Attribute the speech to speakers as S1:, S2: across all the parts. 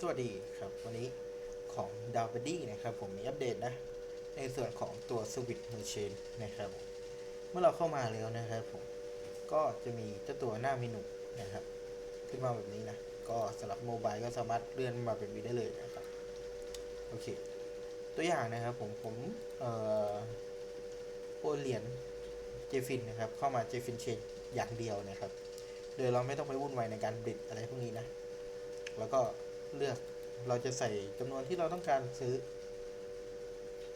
S1: สวัสดีครับ วันนี้ของดาวบดี้นะครับ ผมมีอัปเดตนะ ในส่วนของตัวสวิตมือเชนนะครับเมื่อเราเข้ามาแล้วนะครับผมก็จะมีเจ้าตัวหน้าเมนูนะครับ ขึ้นมาแบบนี้นะ ก็สำหรับโมบายก็สามารถเลื่อนมาเป็นวีได้เลยนะครับ โอเค ตัวอย่างนะครับผมผมเอ่อโอนเหรียญเจฟินนะครับ เข้ามาเจฟินเชนอย่างเดียวนะครับ โดยเราไม่ต้องไปวุ่นวายในการบิดอะไรพวกนี้นะ แล้วก็ เลือก เราจะใส่จำนวนที่เราต้องการซื้อ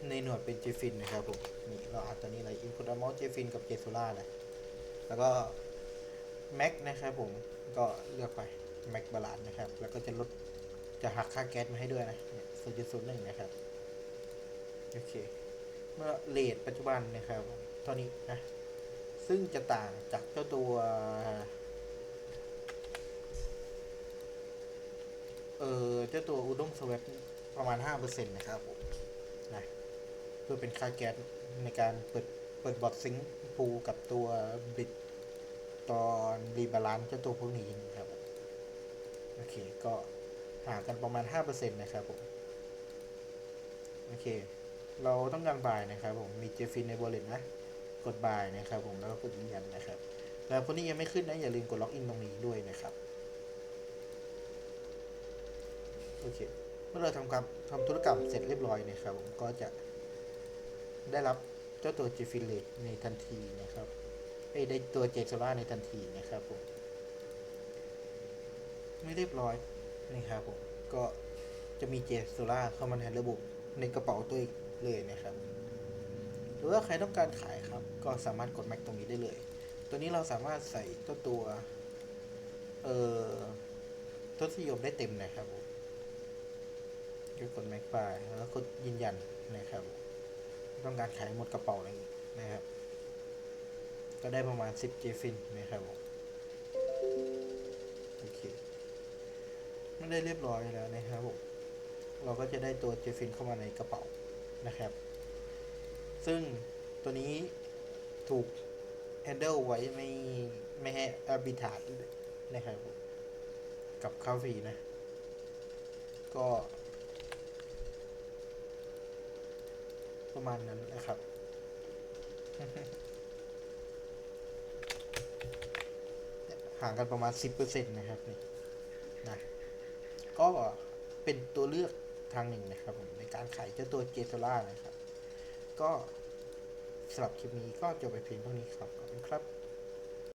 S1: ในหน่วยเป็นเจฟินนะครับผมนี่เราอาจตัวนี้เลย input amount เจฟินกับเจโซล่านะแล้วก็ max นะครับผมก็เลือกไป max balance นะครับ แล้วก็จะลดจะหักค่าแก๊สมาให้ด้วยนะศูนย์จุดศูนย์หนึ่งนะครับ โอเค เมื่อเลทปัจจุบันนะครับเท่านี้นะ ซึ่งจะต่างจากเจ้าตัว เออเจ้าตัวอุด้งสว p ประมาณ 5%นะครับผมนะเพื่อเป็นค่าแก๊สในการเปิดเปิดบอทซิงค์พูกับตัวบิดตอนรีบาลานซ์เจ้าตัวพวกนี้นะครับผมโอเคก็ห่างกันประมาณ 5%นะครับผมโอเค เราต้องการบายนะครับผมมีเจฟินในบอลเลตนะกดบายนะครับผมแล้วก็กดยืนยันนะครับแล้วพวกนี้ยังไม่ขึ้นนะอย่าลืมกดล็อกอินตรงนี้ด้วยนะครับ โอเค เมื่อเราทำการทำธุรกรรมเสร็จเรียบร้อยนะครับผมก็จะได้รับเจ้าตัว g f i l a t ในทันทีนะครับเอ้ได้ตัวเจ s o l a ในทันทีนะครับผมไม่เรียบร้อยนะครับผมก็จะมีเจ s o l a เข้ามาในระบบในกระเป๋าตัวเองเลยนะครับ หรือว่าใครต้องการขายครับ ก็สามารถกดแม็กตรงนี้ได้เลย ตัวนี้เราสามารถใส่ตัวตัวเอ่อทศนิยมได้เต็มนะครับผม ก็กดแม็กไฟแล้วกดยืนยันนะครับ ต้องการขายหมดกระเป๋าอะไรอย่างงี้นะครับ ก็ได้ประมาณ 10เจฟินนะครับผมโอเคไม่ได้เรียบร้อยแล้วนะครับผมเราก็จะได้ตัวเจฟินเข้ามาในกระเป๋านะครับ ซึ่งตัวนี้ถูก handle ไว้ไม่ไม่ให้อาบิทาดนะครับผมกับคาฟีนะ ก็ ประมาณนั้นนะครับ ห่างกันประมาณ 10%นะครับนี่นะก็เป็นตัวเลือกทางหนึ่งนะครับผมในการขายเจ้าตัวเจสล่านะครับ ก็สำหรับคลิปนี้ก็จบไปเพียงเท่านี้ครับขอบคุณครับ